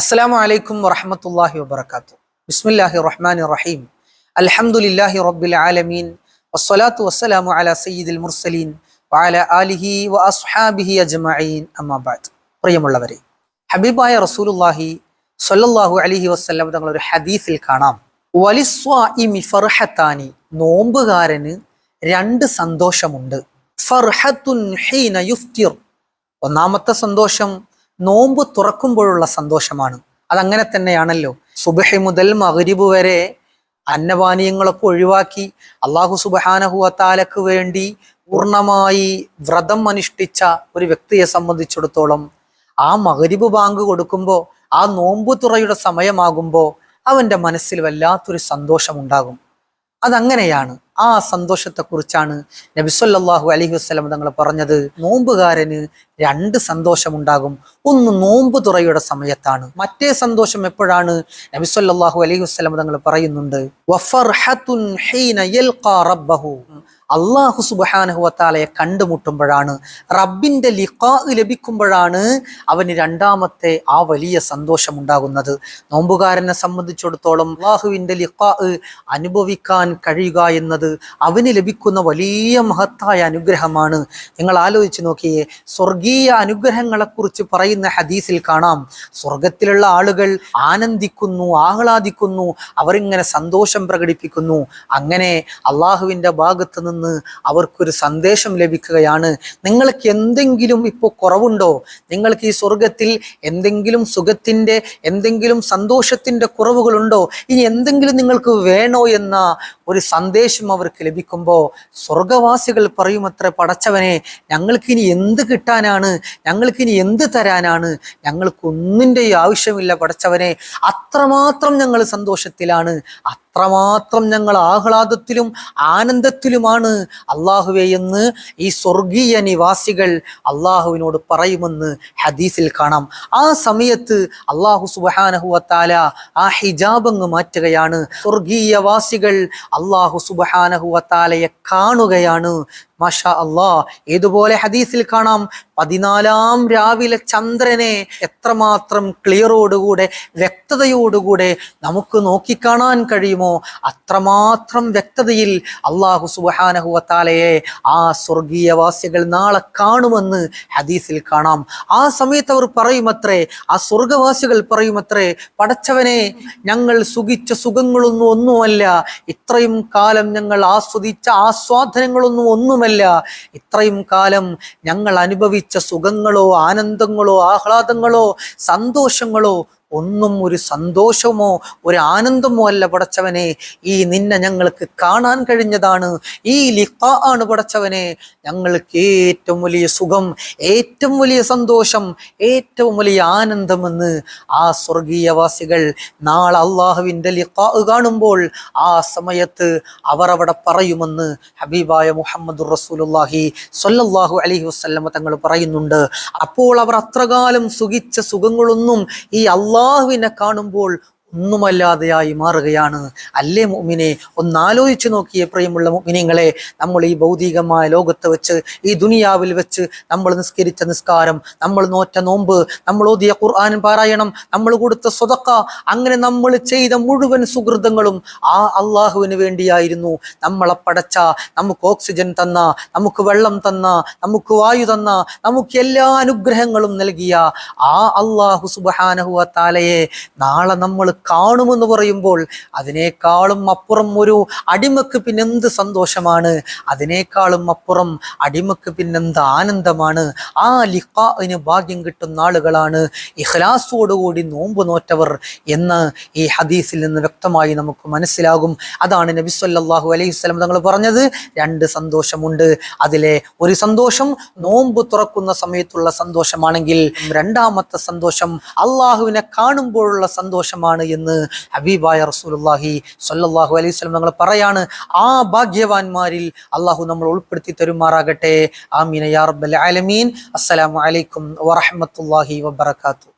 അസ്സലാമു അലൈക്കും വറഹമത്തല്ലാഹി വബർക്കാത്തു ബിസ്മില്ലാഹി റഹ്മാൻ റഹീം അൽഹംദുലില്ലാഹി റബ്ബിൽ ആലമീൻ. വസ്സലാത്തു വസ്സലാമു അലാ സയ്യിദിൽ മുർസലീൻ. വഅല ആലിഹി വ അസ്ഹാബിഹി അജ്മഈൻ. അമ്മാബാദ് പ്രിയമുള്ളവരെ ഹബീബായ റസൂലുള്ളാഹി സ്വല്ലല്ലാഹു അലൈഹി വസല്ലം തങ്ങൾ ഒരു ഹദീസിൽ കാണാം. വലിസ്വാഇമി ഫർഹത്താനി. നോമ്പുകാരന് രണ്ട് സന്തോഷമുണ്ട്. ഫർഹത്തുൻ ഹീന യുഫ്തിർ. ഒന്നാമത്തെ സന്തോഷം നോമ്പ് തുറക്കുമ്പോഴുള്ള സന്തോഷമാണ്. അതങ്ങനെ തന്നെയാണല്ലോ. സുബഹി മുതൽ മകരിബ് വരെ അന്നപാനീയങ്ങളൊക്കെ ഒഴിവാക്കി അള്ളാഹു സുബഹാനഹുഅത്താലക്ക് വേണ്ടി പൂർണമായി വ്രതം അനുഷ്ഠിച്ച ഒരു വ്യക്തിയെ സംബന്ധിച്ചിടത്തോളം ആ മകരിബ് ബാങ്ക് കൊടുക്കുമ്പോൾ ആ നോമ്പ് തുറയുടെ സമയമാകുമ്പോൾ അവന്റെ മനസ്സിൽ വല്ലാത്തൊരു സന്തോഷമുണ്ടാകും. അതങ്ങനെയാണ്. ആ സന്തോഷത്തെക്കുറിച്ചാണ് നബിസ്വല്ലാഹു അലഹി വസ്ലം തങ്ങൾ പറഞ്ഞത്. നോമ്പുകാരന് രണ്ട് സന്തോഷമുണ്ടാകും. ഒന്ന് നോമ്പ് തുറയുടെ സമയത്താണ്. മറ്റേ സന്തോഷം എപ്പോഴാണ്? നബിസ്വല്ലാഹു അലഹി വസ്ലം തങ്ങൾ പറയുന്നുണ്ട്. അള്ളാഹു സുബാനഹുവത്താലയെ കണ്ടുമുട്ടുമ്പോഴാണ് റബ്ബിന്റെ ലിഖാ ലഭിക്കുമ്പോഴാണ് അവന് രണ്ടാമത്തെ ആ വലിയ സന്തോഷം ഉണ്ടാകുന്നത് നോമ്പുകാരനെ സംബന്ധിച്ചിടത്തോളം അള്ളാഹുവിന്റെ ലിഖാ അനുഭവിക്കാൻ കഴിയുക എന്നത് അവന് ലഭിക്കുന്ന വലിയ മഹത്തായ അനുഗ്രഹമാണ്. നിങ്ങൾ ആലോചിച്ച് നോക്കിയേ സ്വർഗീയ അനുഗ്രഹങ്ങളെക്കുറിച്ച് പറയുന്ന ഹദീസിൽ കാണാം. സ്വർഗത്തിലുള്ള ആളുകൾ ആനന്ദിക്കുന്നു ആഹ്ലാദിക്കുന്നു അവരിങ്ങനെ സന്തോഷം പ്രകടിപ്പിക്കുന്നു. അങ്ങനെ അള്ളാഹുവിന്റെ ഭാഗത്ത് നിന്ന് അവർക്കൊരു സന്ദേശം ലഭിക്കുകയാണ്. നിങ്ങൾക്ക് എന്തെങ്കിലും ഇപ്പോൾ കുറവുണ്ടോ? നിങ്ങൾക്ക് ഈ സ്വർഗത്തിൽ എന്തെങ്കിലും സുഖത്തിന്റെ എന്തെങ്കിലും സന്തോഷത്തിന്റെ കുറവുകളുണ്ടോ? ഇനി എന്തെങ്കിലും നിങ്ങൾക്ക് വേണോ എന്ന ഒരു സന്ദേശം അവർക്ക് ലഭിക്കുമ്പോൾ സ്വർഗവാസികൾ പറയുമത്ര പടച്ചവനെ ഞങ്ങൾക്കിനി എന്ത് കിട്ടാനാണ്? ഞങ്ങൾക്കിനി എന്ത് തരാനാണ്? ഞങ്ങൾക്ക് ഒന്നിന്റെ ആവശ്യമില്ല പടച്ചവനെ. അത്രമാത്രം ഞങ്ങൾ സന്തോഷത്തിലാണ്. അത്രമാത്രം ഞങ്ങൾ ആഹ്ലാദത്തിലും ആനന്ദത്തിലുമാണ്. അള്ളാഹുവെ എന്ന് ഈ സ്വർഗീയ നിവാസികൾ അള്ളാഹുവിനോട് പറയുമെന്ന് ഹദീസിൽ കാണാം. ആ സമയത്ത് അള്ളാഹു സുബഹാനഹുവത്താല ആ ഹിജാബങ്ങ് മാറ്റുകയാണ്. സ്വർഗീയവാസികൾ അള്ളാഹു സുബഹാനഹുവത്താലയെ കാണുകയാണ്. മാഷാ അള്ളാ ഏതുപോലെ ഹദീസിൽ കാണാം? പതിനാലാം രാവിലെ ചന്ദ്രനെ എത്രമാത്രം ക്ലിയറോടുകൂടെ വ്യക്തതയോടുകൂടെ നമുക്ക് നോക്കിക്കാണാൻ കഴിയുമോ? അത്രമാത്രം വ്യക്തതയിൽ അള്ളാഹു സുബാനഹുവത്താലയെ ആ സ്വർഗീയവാസികൾ നാളെ കാണുമെന്ന് ഹദീസിൽ കാണാം. ആ സമയത്ത് അവർ പറയുമത്രേ ആ സ്വർഗവാസികൾ പറയുമത്രേ പടച്ചവനെ ഞങ്ങൾ സുഖിച്ച സുഖങ്ങളൊന്നും ഒന്നുമല്ല. ഇത്രയും കാലം ഞങ്ങൾ ആസ്വദിച്ച ആസ്വാദനങ്ങളൊന്നും ഒന്നുമല്ല. ഇത്രയും കാലം ഞങ്ങൾ അനുഭവിച്ച സുഖങ്ങളോ ആനന്ദങ്ങളോ ആഹ്ലാദങ്ങളോ സന്തോഷങ്ങളോ ഒന്നും ഒരു സന്തോഷമോ ഒരു ആനന്ദമോ അല്ല പടച്ചവനെ. ഈ നിന്നെ ഞങ്ങൾക്ക് കാണാൻ കഴിഞ്ഞതാണ്. ഈ ലിഖ ആണ് പടച്ചവനെ. ഞങ്ങൾക്ക് ഏറ്റവും വലിയ സുഖം ഏറ്റവും വലിയ സന്തോഷം ഏറ്റവും വലിയ ആനന്ദമെന്ന് ആ സ്വർഗീയവാസികൾ നാളെ അള്ളാഹുവിന്റെ ലിഖ കാണുമ്പോൾ ആ സമയത്ത് അവർ അവിടെ പറയുമെന്ന് ഹബീബായ മുഹമ്മദ് റസൂലുല്ലാഹി സൊല്ലാഹു അലഹി വസ്ലമ തങ്ങൾ പറയുന്നുണ്ട്. അപ്പോൾ അവർ അത്രകാലം സുഖിച്ച സുഖങ്ങളൊന്നും ഈ അള്ളാഹ് അള്ളാഹുവിനെ കാണുമ്പോൾ ഒന്നുമല്ലാതെയായി മാറുകയാണ്. അല്ലേ മുമിനെ ഒന്നാലോചിച്ച് നോക്കിയ പ്രിയമുള്ള മുമിനിങ്ങളെ നമ്മൾ ഈ ഭൗതികമായ ലോകത്ത് വെച്ച് ഈ ദുനിയാവിൽ വെച്ച് നമ്മൾ നിസ്കരിച്ച നിസ്കാരം നമ്മൾ നോറ്റ നോമ്പ് നമ്മൾ ഓതിയ ഖുർആൻ പാരായണം നമ്മൾ കൊടുത്ത സ്വതക്ക അങ്ങനെ നമ്മൾ ചെയ്ത മുഴുവൻ സുഹൃതങ്ങളും ആ അള്ളാഹുവിന് വേണ്ടിയായിരുന്നു. നമ്മളെ പടച്ച നമുക്ക് ഓക്സിജൻ തന്ന നമുക്ക് വെള്ളം തന്ന നമുക്ക് വായു തന്ന നമുക്ക് എല്ലാ അനുഗ്രഹങ്ങളും നൽകിയ ആ അള്ളാഹു സുബാനഹുവ താലയെ നാളെ നമ്മൾ കാണുമെന്ന് പറയുമ്പോൾ അതിനേക്കാളും അപ്പുറം ഒരു അടിമക്ക് പിന്നെന്ത് സന്തോഷമാണ്? അതിനേക്കാളും അപ്പുറം അടിമക്ക് പിന്നെന്ത് ആനന്ദമാണ്? ആ ലിഖാന് ഭാഗ്യം കിട്ടുന്ന ആളുകളാണ് ഇഖ്ലാസോടുകൂടി നോമ്പ് നോറ്റവർ എന്ന് ഈ ഹദീസിൽ നിന്ന് വ്യക്തമായി നമുക്ക് മനസ്സിലാകും. അതാണ് നബി സല്ലല്ലാഹു അലൈഹി വസല്ലം തങ്ങൾ പറഞ്ഞത്. രണ്ട് സന്തോഷമുണ്ട്. അതിലെ ഒരു സന്തോഷം നോമ്പ് തുറക്കുന്ന സമയത്തുള്ള സന്തോഷമാണെങ്കിൽ രണ്ടാമത്തെ സന്തോഷം അള്ളാഹുവിനെ കാണുമ്പോഴുള്ള സന്തോഷമാണ് എന്ന് ഹബീബായ റസൂലുള്ളാഹി സല്ലാഹു അലൈഹി സ്വലം ഞങ്ങൾ പറയാണ് ആ ഭാഗ്യവാന്മാരിൽ അള്ളാഹു നമ്മൾ ഉൾപ്പെടുത്തി തരുമാറാകട്ടെ. ആമീൻ യാ റബ്ബൽ ആലമീൻ. അസ്സലാമു അലൈക്കും വറഹ്മത്തുള്ളാഹി വബറകാതുഹു.